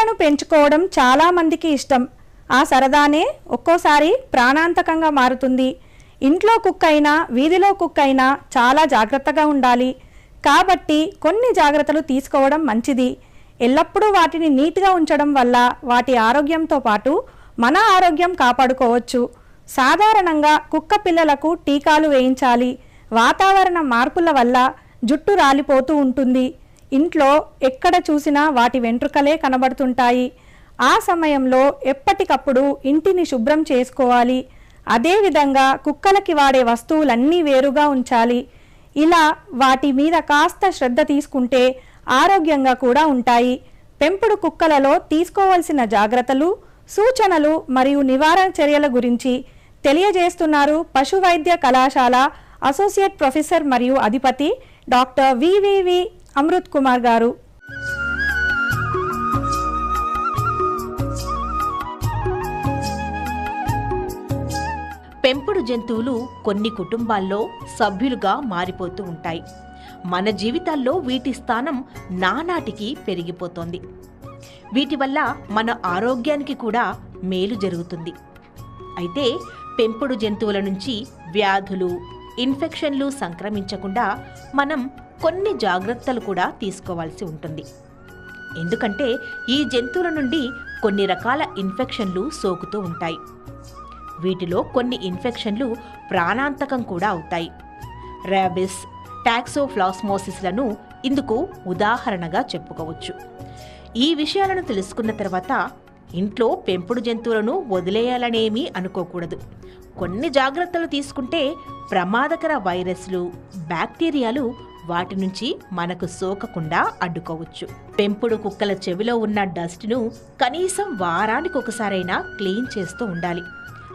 కుక్కలను పెంచుకోవడం చాలా మందికి ఇష్టం. ఆ సరదానే ఒక్కోసారి ప్రాణాంతకంగా మారుతుంది. ఇంట్లో కుక్క అయినా వీధిలో కుక్క అయినా చాలా జాగ్రత్తగా ఉండాలి. కాబట్టి కొన్ని జాగ్రత్తలు తీసుకోవడం మంచిది. ఎల్లప్పుడూ వాటిని నీట్గా ఉంచడం వల్ల వాటి ఆరోగ్యంతో పాటు మన ఆరోగ్యం కాపాడుకోవచ్చు. సాధారణంగా కుక్క పిల్లలకు టీకాలు వేయించాలి. వాతావరణ మార్పుల వల్ల జుట్టు రాలిపోతూ ఉంటుంది. ఇంట్లో ఎక్కడ చూసినా వాటి వెంట్రుకలే కనబడుతుంటాయి. ఆ సమయంలో ఎప్పటికప్పుడు ఇంటిని శుభ్రం చేసుకోవాలి. అదేవిధంగా కుక్కలకి వాడే వస్తువులన్నీ వేరుగా ఉంచాలి. ఇలా వాటి మీద కాస్త శ్రద్ధ తీసుకుంటే ఆరోగ్యంగా కూడా ఉంటాయి. పెంపుడు కుక్కలలో తీసుకోవాల్సిన జాగ్రత్తలు సూచనలు మరియు నివారణ చర్యల గురించి తెలియజేస్తున్నారు పశు వైద్య కళాశాల అసోసియేట్ ప్రొఫెసర్ మరియు అధిపతి డాక్టర్ వివివి అమృత్ కుమార్ గారు. పెంపుడు జంతువులు కొన్ని కుటుంబాల్లో సభ్యులుగా మారిపోతూ ఉంటాయి. మన జీవితాల్లో వీటి స్థానం నానాటికి పెరిగిపోతోంది. వీటి వల్ల మన ఆరోగ్యానికి కూడా మేలు జరుగుతుంది. అయితే పెంపుడు జంతువుల నుంచి వ్యాధులు ఇన్ఫెక్షన్లు సంక్రమించకుండా మనం కొన్ని జాగ్రత్తలు కూడా తీసుకోవాల్సి ఉంటుంది. ఎందుకంటే ఈ జంతువుల నుండి కొన్ని రకాల ఇన్ఫెక్షన్లు సోకుతూ ఉంటాయి. వీటిలో కొన్ని ఇన్ఫెక్షన్లు ప్రాణాంతకం కూడా అవుతాయి. ర్యాబిస్ టాక్సోఫ్లాస్మోసిస్లను ఇందుకు ఉదాహరణగా చెప్పుకోవచ్చు. ఈ విషయాలను తెలుసుకున్న తర్వాత ఇంట్లో పెంపుడు జంతువులను వదిలేయాలనేమీ అనుకోకూడదు. కొన్ని జాగ్రత్తలు తీసుకుంటే ప్రమాదకర వైరస్లు బ్యాక్టీరియాలు వాటి నుంచి మనకు సోకకుండా అడ్డుకోవచ్చు. పెంపుడు కుక్కల చెవిలో ఉన్న డస్ట్ను కనీసం వారానికి ఒకసారైనా క్లీన్ చేస్తూ ఉండాలి.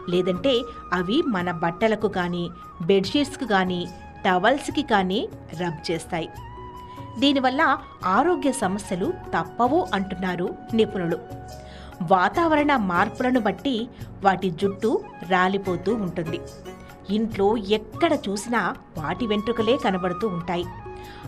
లేదంటే అవి మన బట్టలకు కానీ బెడ్షీట్స్కి కానీ టవల్స్కి కానీ రబ్ చేస్తాయి. దీనివల్ల ఆరోగ్య సమస్యలు తప్పవు అంటున్నారు నిపుణులు. వాతావరణ మార్పులను బట్టి వాటి జుట్టు రాలిపోతూ ఉంటుంది. ఇంట్లో ఎక్కడ చూసినా వాటి వెంట్రుకలే కనబడుతూ ఉంటాయి.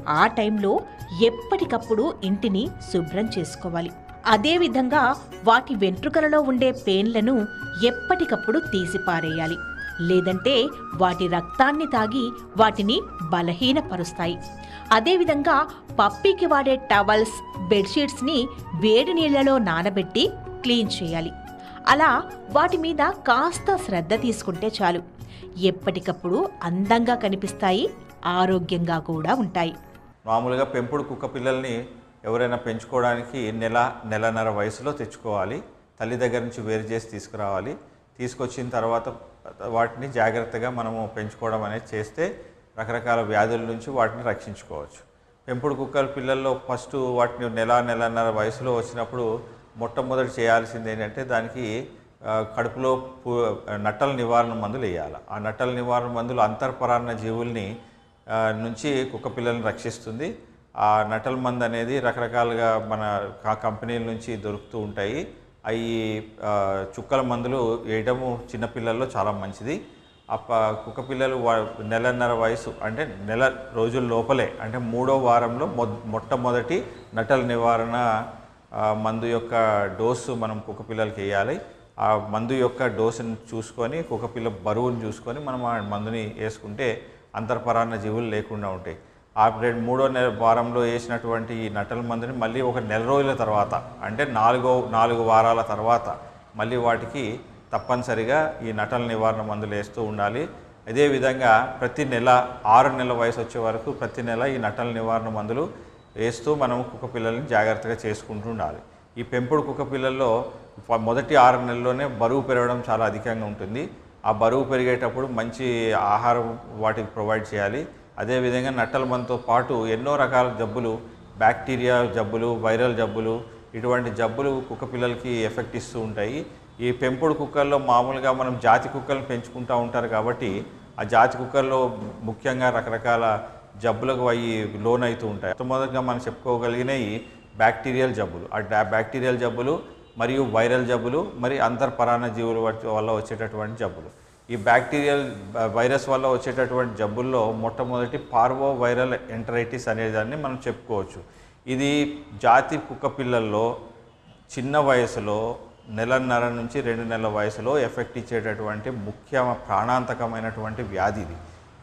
ఆ టైంలో ఎప్పటికప్పుడు ఇంటిని శుభ్రం చేసుకోవాలి. అదేవిధంగా వాటి వెంట్రుకలలో ఉండే పేన్లను ఎప్పటికప్పుడు తీసిపారేయాలి. లేదంటే వాటి రక్తాన్ని తాగి వాటిని బలహీనపరుస్తాయి. అదేవిధంగా పప్పీకి వాడే టవల్స్ బెడ్షీట్స్ని వేడి నీళ్ళలో నానబెట్టి క్లీన్ చేయాలి. అలా వాటి మీద కాస్త శ్రద్ధ తీసుకుంటే చాలు. ఎప్పటికప్పుడు అందంగా కనిపిస్తాయి ఆరోగ్యంగా కూడా ఉంటాయి. మామూలుగా పెంపుడు కుక్క పిల్లల్ని ఎవరైనా పెంచుకోవడానికి నెల నెలన్నర వయసులో తెచ్చుకోవాలి. తల్లి దగ్గర నుంచి వేరు చేసి తీసుకురావాలి. తీసుకొచ్చిన తర్వాత వాటిని జాగ్రత్తగా మనము పెంచుకోవడం అనేది చేస్తే రకరకాల వ్యాధుల నుంచి వాటిని రక్షించుకోవచ్చు. పెంపుడు కుక్కల పిల్లల్లో ఫస్ట్ వాటిని నెల నెలన్నర వయసులో వచ్చినప్పుడు మొట్టమొదటి చేయాల్సింది ఏంటంటే దానికి కడుపులో నట్టల నివారణ మందులు వేయాలి. ఆ నట్టల నివారణ మందులు అంతర్పరాన్న జీవుల్ని నుంచి కుక్క పిల్లల్ని రక్షిస్తుంది. ఆ నటల మందు అనేది రకరకాలుగా మన కంపెనీల నుంచి దొరుకుతూ ఉంటాయి. అవి చుక్కల మందులు వేయడము చిన్నపిల్లల్లో చాలా మంచిది. ఆ ప- కుక్క పిల్లలు నెలన్నర వయసు అంటే నెల రోజుల లోపలే అంటే మూడో వారంలో మొ మొట్టమొదటి నటల నివారణ మందు యొక్క డోసు మనం కుక్క పిల్లలకి వేయాలి. ఆ మందు యొక్క డోసుని చూసుకొని కుక్క పిల్ల బరువుని చూసుకొని మనం ఆ మందుని వేసుకుంటే అంతర్పరాన్న జీవులు లేకుండా ఉంటాయి. ఆ మూడో నెల వారంలో వేసినటువంటి ఈ నటల మందుని మళ్ళీ ఒక నెల రోజుల తర్వాత అంటే నాలుగో నాలుగు వారాల తర్వాత మళ్ళీ వాటికి తప్పనిసరిగా ఈ నటల నివారణ మందులు వేస్తూ ఉండాలి. అదేవిధంగా ప్రతి నెల ఆరు నెలల వయసు వచ్చే వరకు ప్రతి నెల ఈ నటల నివారణ మందులు వేస్తూ మనం కుక్క పిల్లల్ని జాగ్రత్తగా చేసుకుంటూ ఉండాలి. ఈ పెంపుడు కుక్క పిల్లల్లో మొదటి ఆరు నెలల్లోనే బరువు పెరగడం చాలా అధికంగా ఉంటుంది. ఆ బరువు పెరిగేటప్పుడు మంచి ఆహారం వాటికి ప్రొవైడ్ చేయాలి. అదేవిధంగా నట్టల మంతో పాటు ఎన్నో రకాల జబ్బులు బ్యాక్టీరియా జబ్బులు వైరల్ జబ్బులు ఇటువంటి జబ్బులు కుక్క పిల్లలకి ఎఫెక్ట్ ఇస్తూ ఉంటాయి. ఈ పెంపుడు కుక్కల్లో మామూలుగా మనం జాతి కుక్కలను పెంచుకుంటూ ఉంటారు కాబట్టి ఆ జాతి కుక్కల్లో ముఖ్యంగా రకరకాల జబ్బులకు అవి లోన్ అవుతూ ఉంటాయి. మొట్టమొదటిగా మనం చెప్పుకోగలిగినవి బ్యాక్టీరియల్ జబ్బులు. ఆ బ్యాక్టీరియల్ జబ్బులు మరియు వైరల్ జబ్బులు మరి అంతర్పరాణ జీవుల వల్ల వచ్చేటటువంటి జబ్బులు. ఈ బ్యాక్టీరియల్ వైరస్ వల్ల వచ్చేటటువంటి జబ్బుల్లో మొట్టమొదటి పార్వో వైరల్ ఎంటరైటిస్ అనేదాన్ని మనం చెప్పుకోవచ్చు. ఇది జాతి కుక్క పిల్లల్లో చిన్న వయసులో నెలన్నర నుంచి రెండు నెలల వయసులో ఎఫెక్ట్ ఇచ్చేటటువంటి ముఖ్య ప్రాణాంతకమైనటువంటి వ్యాధి ఇది.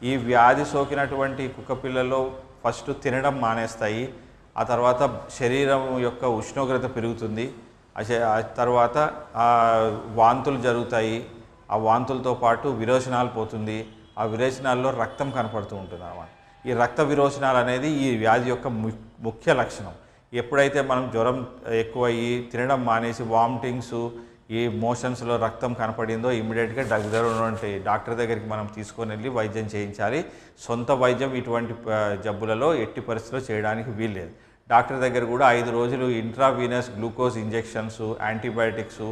ఈ వ్యాధి సోకినటువంటి కుక్క పిల్లలు ఫస్ట్ తినడం మానేస్తాయి. ఆ తర్వాత శరీరం యొక్క ఉష్ణోగ్రత పెరుగుతుంది. తర్వాత ఆ వాంతులు జరుగుతాయి. ఆ వాంతులతో పాటు విరోచనాలు పోతుంది. ఆ విరోచనాల్లో రక్తం కనపడుతూ ఉంటుంది అన్నమాట. ఈ రక్త విరోచనాలు అనేది ఈ వ్యాధి యొక్క ము- ముఖ్య లక్షణం. ఎప్పుడైతే మనం జ్వరం ఎక్కువయ్యి తినడం మానేసి వామిటింగ్స్ ఈ మోషన్స్లో రక్తం కనపడిందో ఇమ్మీడియట్గా దగ్గర ఉన్నటువంటి డాక్టర్ దగ్గరికి మనం తీసుకొని వెళ్ళి వైద్యం చేయించాలి. సొంత వైద్యం ఇటువంటి జబ్బులలో ఎట్టి పరిస్థితిలో చేయడానికి వీల్లేదు. డాక్టర్ దగ్గర కూడా ఐదు రోజులు ఇంట్రావీనస్ గ్లూకోజ్ ఇంజెక్షన్స్ యాంటీబయాటిక్స్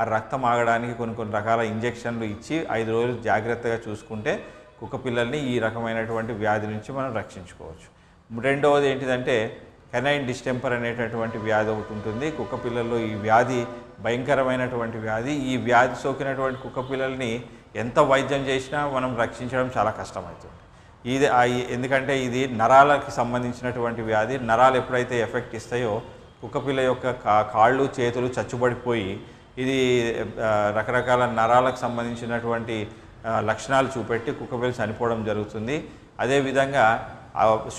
ఆ రక్తం ఆగడానికి కొన్ని కొన్ని రకాల ఇంజెక్షన్లు ఇచ్చి ఐదు రోజులు జాగ్రత్తగా చూసుకుంటే కుక్క పిల్లల్ని ఈ రకమైనటువంటి వ్యాధి నుంచి మనం రక్షించుకోవచ్చు. రెండవది ఏంటిదంటే కెనైన్ డిస్టెంపర్ అనేటటువంటి వ్యాధి ఒకటి ఉంటుంది. కుక్క పిల్లల్లో ఈ వ్యాధి భయంకరమైనటువంటి వ్యాధి. ఈ వ్యాధి సోకినటువంటి కుక్క పిల్లల్ని ఎంత వైద్యం చేసినా మనం రక్షించడం చాలా కష్టమవుతుంది. ఇది ఎందుకంటే ఇది నరాలకి సంబంధించినటువంటి వ్యాధి. నరాలు ఎప్పుడైతే ఎఫెక్ట్ ఇస్తాయో కుక్కపిల్ల యొక్క కా- కాళ్ళు చేతులు చచ్చుబడిపోయి ఇది రకరకాల నరాలకు సంబంధించినటువంటి లక్షణాలు చూపెట్టి కుక్కపిల్ల చనిపోవడం జరుగుతుంది. అదేవిధంగా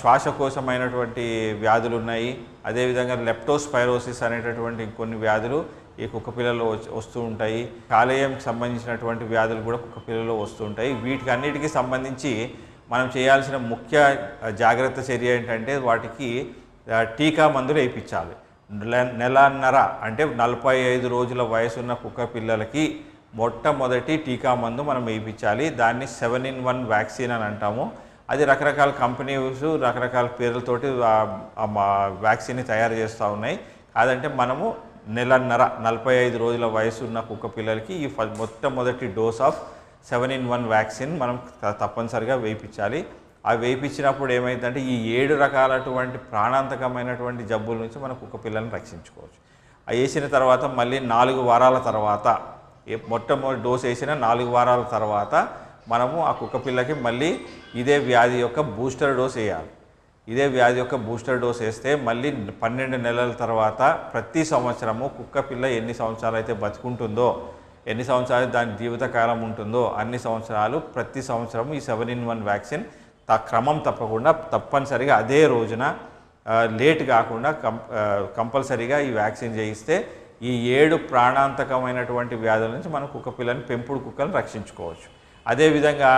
శ్వాసకోశమైనటువంటి వ్యాధులు ఉన్నాయి. అదేవిధంగా లెప్టోస్పైరోసిస్ అనేటటువంటి కొన్ని వ్యాధులు ఈ కుక్కపిల్లలో వస్తూ ఉంటాయి. కాలేయంకి సంబంధించినటువంటి వ్యాధులు కూడా కుక్కపిల్లలో వస్తూ ఉంటాయి. వీటికి అన్నిటికీ సంబంధించి మనం చేయాల్సిన ముఖ్య జాగ్రత్త చర్య ఏంటంటే వాటికి టీకా మందులు వేయించాలి. నెల నెలన్నర అంటే నలభై ఐదు రోజుల వయసున్న కుక్క పిల్లలకి మొట్టమొదటి టీకా మందు మనం వేయించాలి. దాన్ని సెవెన్ ఇన్ వన్ వ్యాక్సిన్ అని అంటాము. అది రకరకాల కంపెనీస్ రకరకాల పేర్లతోటి వ్యాక్సిన్ని తయారు చేస్తూ ఉన్నాయి. కాదంటే మనము నెలన్నర నలభై ఐదు రోజుల వయసు ఉన్న కుక్క పిల్లలకి ఈ ఫ- మొట్టమొదటి dose of seven in one vaccine మనం తప్పనిసరిగా వేయించాలి. ఆ వేయించినప్పుడు ఏమైందంటే ఈ ఏడు రకాలటువంటి ప్రాణాంతకమైనటువంటి జబ్బుల నుంచి మన కుక్క పిల్లల్ని రక్షించుకోవచ్చు. ఆ వేసిన తర్వాత మళ్ళీ నాలుగు వారాల తర్వాత ఏ మొట్టమొదటి డోస్ వేసిన నాలుగు వారాల తర్వాత మనము ఆ కుక్క పిల్లకి మళ్ళీ ఇదే వ్యాధి యొక్క బూస్టర్ డోస్ వేయాలి. ఇదే వ్యాధి యొక్క బూస్టర్ డోస్ వేస్తే మళ్ళీ పన్నెండు నెలల తర్వాత ప్రతి సంవత్సరము కుక్క పిల్ల ఎన్ని సంవత్సరాలు అయితే బతుకుంటుందో ఎన్ని సంవత్సరాలు దాని జీవితకాలం ఉంటుందో అన్ని సంవత్సరాలు ప్రతి సంవత్సరం ఈ సెవెన్ ఇన్ వన్ వ్యాక్సిన్ త క్రమం తప్పకుండా తప్పనిసరిగా అదే రోజున లేట్ కాకుండా కం కంపల్సరీగా ఈ వ్యాక్సిన్ చేయిస్తే ఈ ఏడు ప్రాణాంతకమైనటువంటి వ్యాధుల నుంచి మనం కుక్క పిల్లని పెంపుడు కుక్కలను రక్షించుకోవచ్చు. అదేవిధంగా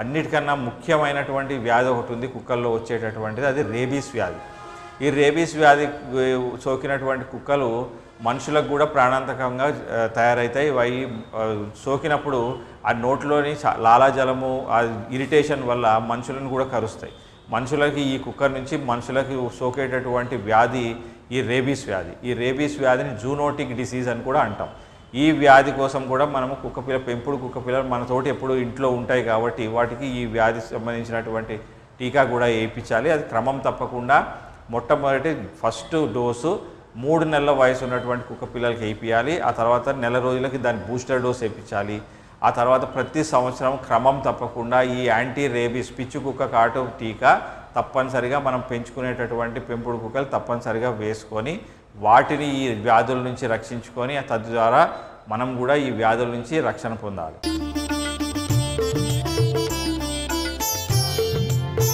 అన్నిటికన్నా ముఖ్యమైనటువంటి వ్యాధి ఒకటి ఉంది కుక్కల్లో వచ్చేటటువంటిది అది రేబీస్ వ్యాధి. ఈ రేబీస్ వ్యాధి సోకినటువంటి కుక్కలు మనుషులకు కూడా ప్రాణాంతకంగా తయారవుతాయి అవి సోకినప్పుడు ఆ నోట్లోని లాలాజలము ఆ ఇరిటేషన్ వల్ల మనుషులను కూడా కరుస్తాయి. మనుషులకి ఈ కుక్కర్ నుంచి మనుషులకి సోకేటటువంటి వ్యాధి ఈ రేబీస్ వ్యాధి. ఈ రేబీస్ వ్యాధిని జూనోటిక్ డిసీజ్ అని కూడా అంటాం. ఈ వ్యాధి కోసం కూడా మనము కుక్కపిల్ల పెంపుడు కుక్కపిల్లలు మనతోటి ఎప్పుడు ఇంట్లో ఉంటాయి కాబట్టి వాటికి ఈ వ్యాధి సంబంధించినటువంటి టీకా కూడా వేయించాలి. అది క్రమం తప్పకుండా మొట్టమొదటి ఫస్ట్ డోసు మూడు నెలల వయసు ఉన్నటువంటి కుక్క పిల్లలకి వేయించాలి. ఆ తర్వాత నెల రోజులకి దాని బూస్టర్ డోస్ వేయించాలి. ఆ తర్వాత ప్రతి సంవత్సరం క్రమం తప్పకుండా ఈ యాంటీ రేబీస్ పిచ్చి కుక్క కాటు టీకా తప్పనిసరిగా మనం పెంచుకునేటటువంటి పెంపుడు కుక్కలు తప్పనిసరిగా వేసుకొని వాటిని ఈ వ్యాధుల నుంచి రక్షించుకొని తద్వారా మనం కూడా ఈ వ్యాధుల నుంచి రక్షణ పొందాలి.